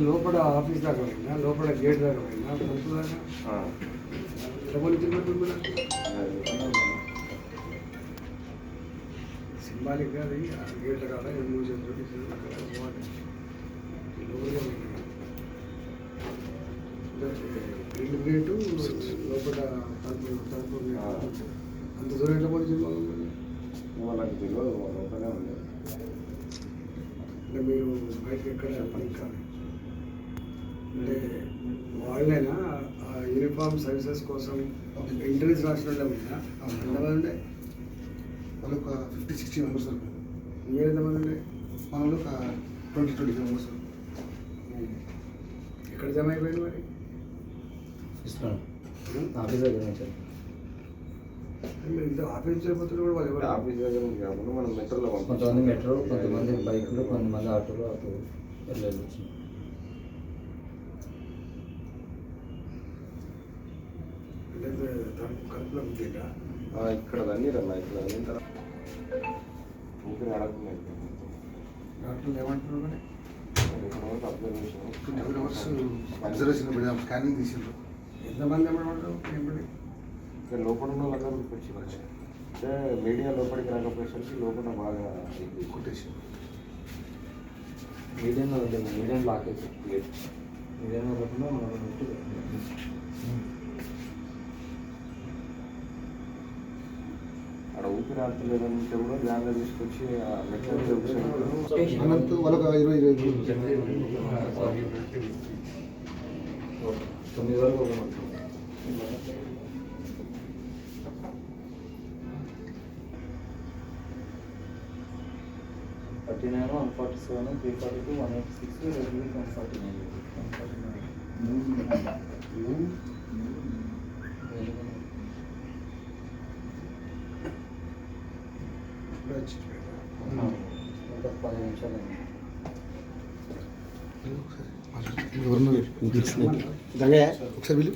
లోపల ఆఫీస్ దాకా పోయినా లోపల గేట్ దాకా పోయినా తలుపు దాకా డబ్బులు తిన్నట్టు అది ఆ గేట్ కాడ లోపలికి పోయినా. రెండు గేటు లోపల. అంత దూరం ఎట్లా పోయి వాళ్ళకి తెలియదు లోపలే ఉండేది. అంటే మీరు బయటకు ఎక్కడ పని కాదు అంటే వాళ్ళైనా? ఆ యూనిఫామ్ సర్వీసెస్ కోసం ఇంటర్వ్యూస్ రాసిన వాళ్ళే ఉందా ఎంతమంది ఉండే? వాళ్ళు ఒక ఫిఫ్టీ సిక్స్టీ మెంబర్స్ వరకు మీరు ఎంతమంది ఉండే? మన వాళ్ళు ఒక ట్వంటీ ట్వంటీ మెంబర్స్ ఎక్కడ జమ అయిపోయింది మరి? ఇస్తున్నాను? ఆఫీస్ దగ్గర ఆఫీస్ దగ్గర కాకుండా మనం మెట్రోలో కొంతమంది మెట్రో కొంతమంది బైక్లు కొంతమంది ఆటోలో అటు వెళ్ళాలి అంటే తలుపు కలుపులో ఉంటుందా ఆ, ఇక్కడ తన్ని రన్నా ఇక్కడ తన్నిన తర్వాత ఊపిరి అడగలేదు డాక్టర్లు ఏమంటున్నారు మరి? అబ్జర్వేషన్ ఫోర్ అవర్స్ అబ్జర్వేషన్ పెడదాం స్కానింగ్ తీసిండ్రు. ఎంతమంది ఏమిటి? ఇక్కడ లోపల ఉన్న వాళ్ళందరూ వచ్చి అంటే మీడియా లోపలికి రాకపోయేసరికి లోపల బాగా కొట్టేసి మీడియంలో ఉంది మీడియం లాక్ అయితే మీడియంలో కాకుండా మనం ఉంటే అక్కడ ఊపిరి ఆడతలేదంటే కూడా ధ్యానంలో తీసుకొచ్చి. అనంత వాళ్ళొక ఇరవై ఇరవై తొమ్మిది వరకు thirty nine one forty seven three forty two one eighty six Redmi one forty nine. One forty nine ఇప్పుడే వచ్చి ఇంకా పది నిమిషాలు అయింది ఎవరున్నారు గంగే ఒకసారి వీళ్ళు